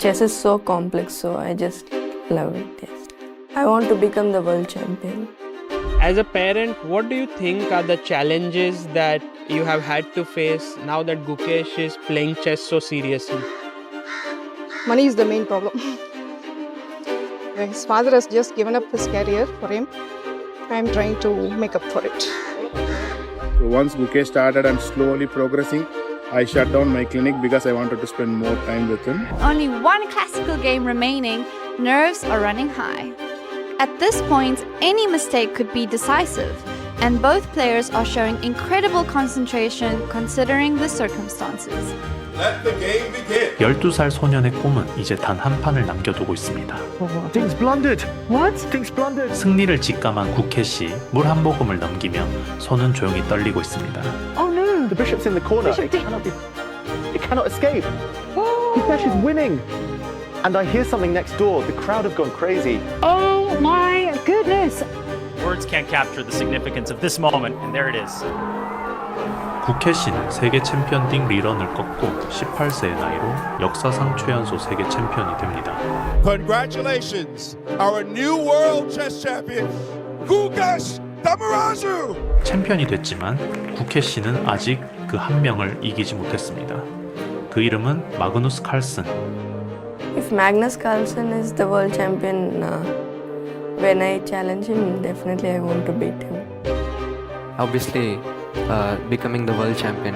Chess is so complex, so I just love it. Yes. I want to become the world champion. As a parent, what do you think are the challenges that you have had to face now that Gukesh is playing chess so seriously? Money is the main problem. His father has just given up his career for him. I am trying to make up for it. Once Gukesh started and slowly progressing, I shut down my clinic because I wanted to spend more time with him. Only one classical game remaining, nerves are running high. At this point, any mistake could be decisive, and both players are showing incredible concentration considering the circumstances. Let the game begin. 12살 소년의 꿈은 이제 단 한 판을 남겨두고 있습니다. Things blundered. What? Things blundered. 승리를 직감한 구켓이 물한 모금을 넘기며 손은 조용히 떨리고 있습니다. Oh no! The bishop's in the corner. Bishop it did- cannot be. It cannot escape. Kukesh is winning. And I hear something next door. The crowd have gone crazy. Oh my goodness. Words can't capture the significance of this moment, and there it is. 구켓이는 세계 챔피언 딩 리런을 꺾고 18세의 나이로 역사상 최연소 세계 챔피언이 됩니다. Congratulations, our new world chess champion, Gugash Damarazu. 챔피언이 됐지만 구켓이는 아직 그 한 명을 이기지 못했습니다. 그 이름은 마그누스 칼슨. If Magnus Carlsen is the world champion, uh, when I challenge him, definitely I want to beat him. obviously uh, becoming the world champion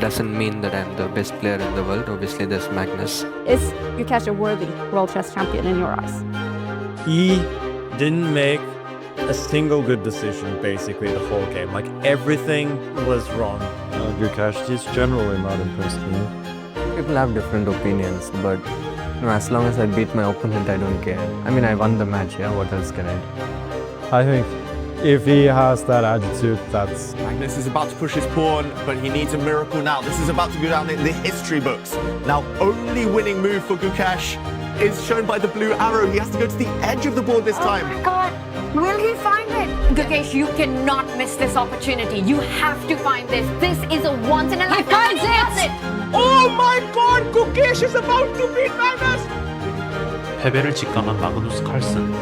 doesn't mean that I'm the best player in the world. Obviously, there's Magnus. Is Yukesh a worthy world chess champion in your eyes? he didn't make a single good decision basically the whole game. Like everything was wrong. Uh, Gukesh is generally not impressed me. People have different opinions, but you know, as long as I beat my opponent, I don't care. I mean, I won the match. Yeah, what else can I do? I think if he has that attitude, that's Magnus is about to push his pawn, but he needs a miracle now. This is about to go down in the history books. Now, only winning move for Gukesh is shown by the blue arrow. He has to go to the edge of the board this time. God, will he find it? Gukesh, you cannot miss this opportunity. You have to find this. This is a once in a lifetime. He finds it. Oh my god, Gukesh is about to beat Magnus! 패배를 직감한 마그누스 칼슨.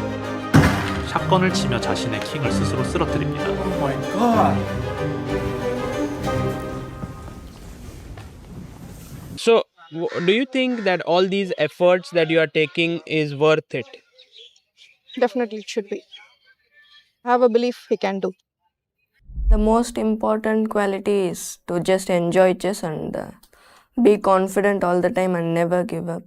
샷건을 치며 자신의 킹을 스스로 쓰러뜨립니다. So, w- Do you think that all these efforts that you are taking is worth it? Definitely it should be. I have a belief he can do. The most important quality is to just enjoy chess and uh, be confident all the time and never give up.